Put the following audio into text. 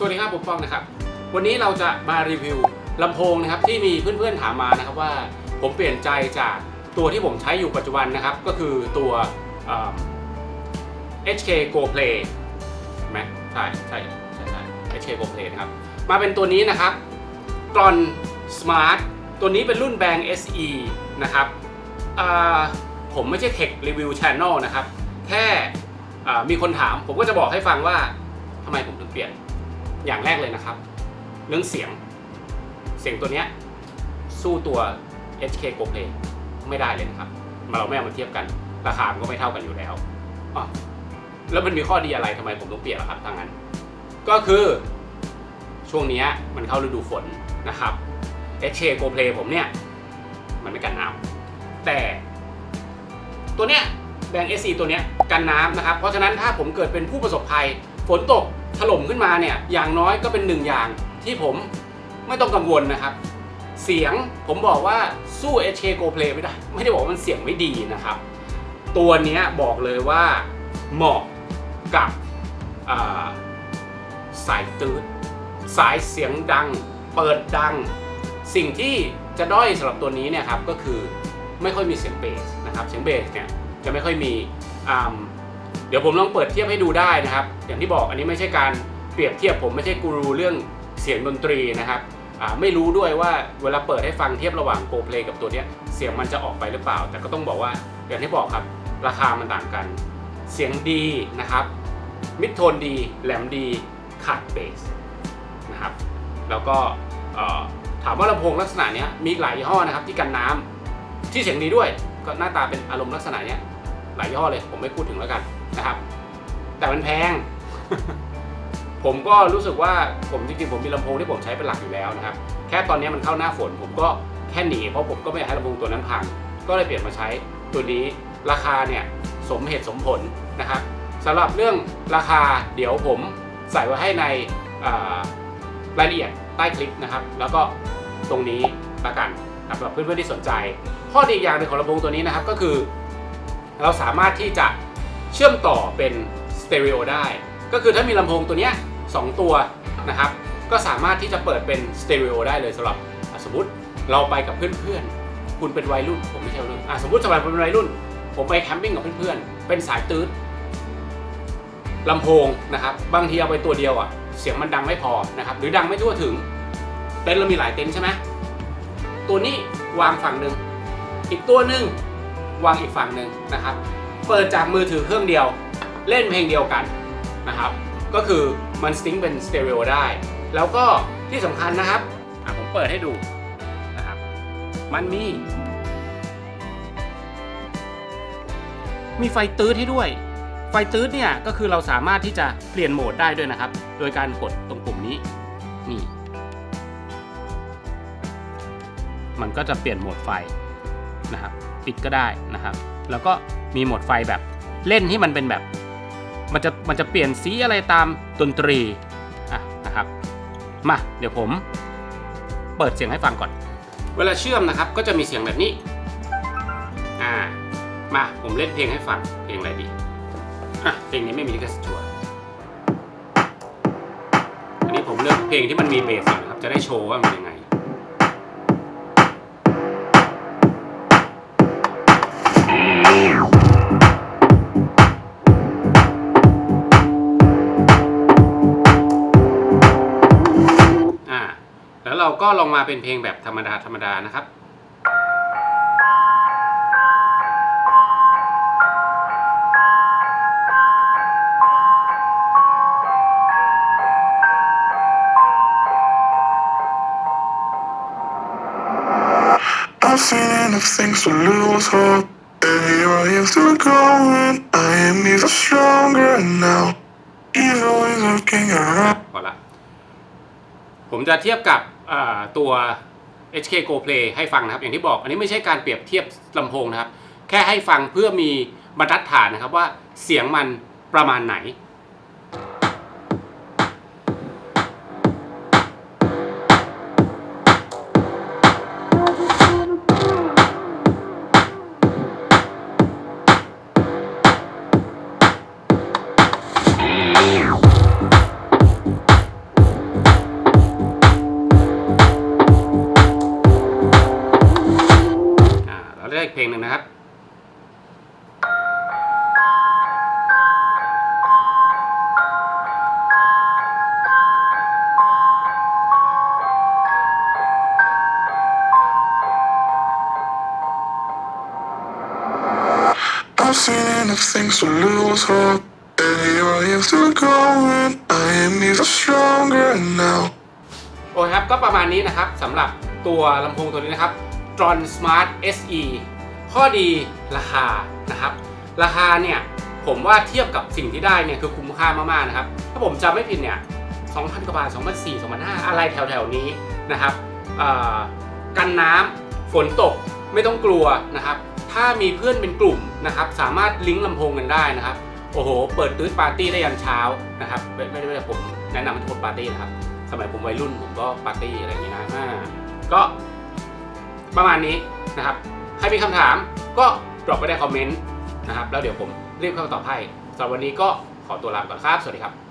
สวัสดีครับผมฟองนะครับ วันนี้เราจะมารีวิวลำโพงนะครับที่มีเพื่อนๆถามมานะครับว่าผมเปลี่ยนใจจากตัวที่ผมใช้อยู่ปัจจุบันนะครับ ก็คือตัว HK Go Play เห็นไหมใช่ใช่ใช่ใช่ HK Go Play นะครับ มาเป็นตัวนี้นะครับกรอน Smart ตัวนี้เป็นรุ่นแบง SE นะครับผมไม่ใช่ Tech Review Channel นะครับ แค่มีคนถามผมก็จะบอกให้ฟังว่าทำไมผมถึงเปลี่ยน อย่างแรกเลยนะครับ เรื่องเสียง เสียงตัวเนี้ยสู้ตัว HK Go Play ไม่ได้เลยนะครับ มาเราไม่เอามาเทียบกัน ราคามันก็ไม่เท่ากันอยู่แล้วอ๋อแล้วมันมีข้อดีอะไรทำไมผมต้องเปลี่ยนล่ะครับทางนั้น ก็คือช่วงนี้มันเข้าฤดูฝนนะครับ HK Go Play ผมเนี่ย มันไม่กันน้ำแต่ ตัวเนี้ยแบง SC ตัวเนี้ยกันน้ำนะครับ เพราะฉะนั้นถ้าผมเกิดเป็นผู้ประสบภัย ฝนตกถล่มขึ้นมาเนี่ยอย่างน้อยก็เป็นหนึ่งอย่างที่ผมไม่ต้องกังวลนะครับ เสียงผมบอกว่าสู้ HK Go Play ไม่ได้ ไม่ได้บอกว่ามันเสียงไม่ดีนะครับ ตัวนี้บอกเลยว่าเหมาะกับาสายตืดสายเสียงดัง เปิดดัง สิ่งที่จะด้อยสำหรับตัวนี้เนี่ยครับก็คือไม่ค่อยมีเสียงเบสนะครับ เสียงเบสเนี่ยจะไม่ค่อยมีอ่า เดี๋ยวผมลองเปิดเทียบให้ดูได้นะครับ อย่างที่บอกอันนี้ไม่ใช่การเปรียบเทียบผมไม่ใช่กูรูเรื่องเสียงดนตรีนะครับไม่รู้ด้วยว่าเวลาเปิดให้ฟังเทียบระหว่างโกเพลกับตัวนี้เสียงมันจะออกไปหรือเปล่า แต่ก็ต้องบอกว่าอย่างที่บอกครับราคามันต่างกัน เสียงดีนะครับ มิดโทนดีแหลมดีขาดเบสนะครับแล้วก็ถามว่าลำโพงลักษณะนี้มีหลายยี่ห้อนะครับที่กันน้ำที่เสียงดีด้วยก็หน้าตาเป็นอารมณ์ลักษณะนี้หลายยี่ห้อเลยผมไม่พูดถึงแล้วกัน นะครับ แต่มันแพง ผมก็รู้สึกว่าผมจริงๆผมมีลำโพงที่ผมใช้เป็นหลักอยู่แล้วนะครับ แค่ตอนนี้มันเข้าหน้าฝน ผมก็แค่หนีเพราะผมก็ไม่อยากให้ลำโพงตัวนั้นพังก็เลยเปลี่ยนมาใช้ตัวนี้ราคาเนี่ยสมเหตุสมผลนะครับสำหรับเรื่องราคาเดี๋ยวผมใส่ไว้ให้ในรายละเอียดใต้คลิปนะครับ แล้วก็ตรงนี้ละกันสำหรับเพื่อนๆที่สนใจ ข้อดีอีกอย่างหนึ่งของลำโพงตัวนี้นะครับก็คือ เราสามารถที่จะ เชื่อมต่อเป็นสเตอริโอได้ ก็คือถ้ามีลำโพงตัวเนี้ยสองตัวนะครับก็สามารถที่จะเปิดเป็นสเตอริโอได้เลยสำหรับสมมติเราไปกับเพื่อนๆ คุณเป็นวัยรุ่น ผมไม่ใช่วัยรุ่นอะสมมติสมัยผมเป็นวัยรุ่น ผมไปแคมปิ้งกับเพื่อนๆ เป็นสายตืดลำโพงนะครับบางทีเอาไปตัวเดียวอะเสียงมันดังไม่พอนะครับหรือดังไม่ทั่วถึงเต็นท์เรามีหลายเต็นท์ใช่ไหมตัวนี้วางฝั่งหนึ่งอีกตัวหนึ่งวางอีกฝั่งหนึ่งนะครับ เปิดจากมือถือเครื่องเดียว เล่นเพลงเดียวกันนะครับ ก็คือมันสติ้งเป็นสเตอริโอได้ แล้วก็ที่สำคัญนะครับผมเปิดให้ดูนะครับ มันมี มีไฟตืดให้ด้วย ไฟตืดเนี่ยก็คือเราสามารถที่จะเปลี่ยนโหมดได้ด้วยนะครับ โดยการกดตรงปุ่มนี้นี่มันก็จะเปลี่ยนโหมดไฟนะครับ ปิดก็ได้นะครับ แล้วก็มีโหมดไฟแบบเล่นที่มันเป็นแบบ มันจะมันจะเปลี่ยนสีอะไรตามดนตรีอะนะครับ มาเดี๋ยวผมเปิดเสียงให้ฟังก่อน เวลาเชื่อมนะครับก็จะมีเสียงแบบนี้อ่ามาผมเล่นเพลงให้ฟังเพลงอะไรดีอะเพลงนี้ไม่มีลิขสิทธิ์ชัวอันนี้ผมเลือกเพลงที่มันมีเบสก่อนนะครับจะได้โชว์ว่ามันยังไง ก็ลองมาเป็นเพลงแบบธรรมดาธรรมดานะครับ I've seen enough things to lose hope. And here I am still going. I am even stronger now. Even when looking around. ผมจะเทียบกับตัว HK Go Play ให้ฟังนะครับ อย่างที่บอก อันนี้ไม่ใช่การเปรียบเทียบลำโพงนะครับ แค่ให้ฟังเพื่อมีบรรทัดฐานนะครับว่าเสียงมันประมาณไหน ลือกอีกเพลงหนึ่งนะครับ I've seen enough things to lose hope. And here I am still going. I am even stronger now. โอเคครับก็ประมาณนี้นะครับสำหรับตัวลำโพงตัวนี้นะครับ Tron Smart SE ข้อดีราคานะครับ ราคาเนี่ยผมว่าเทียบกับสิ่งที่ได้เนี่ยคือคุ้มค่ามากๆนะครับ ถ้าผมจำไม่ผิดเนี่ย2,000กว่าบาท2,400 2,500อะไรแถวๆนี้นะครับกันน้ำฝนตกไม่ต้องกลัวนะครับ ถ้ามีเพื่อนเป็นกลุ่มนะครับ สามารถลิงก์ลำโพงกันได้นะครับ โอ้โห เปิดตื้อปาร์ตี้ได้ยันเช้านะครับ ไม่ไม่ได้ไม่ได้ผมแนะนำให้ทุกคนปาร์ตี้นะครับ สมัยผมวัยรุ่นผมก็ปาร์ตี้อะไรอย่างนี้นะอ่าก็ ประมาณนี้นะครับ ใครมีคำถามก็ดรอปไว้ในคอมเมนต์นะครับ แล้วเดี๋ยวผมรีบเข้ามาตอบให้สำหรับวันนี้ก็ขอตัวลาไปก่อนครับ สวัสดีครับ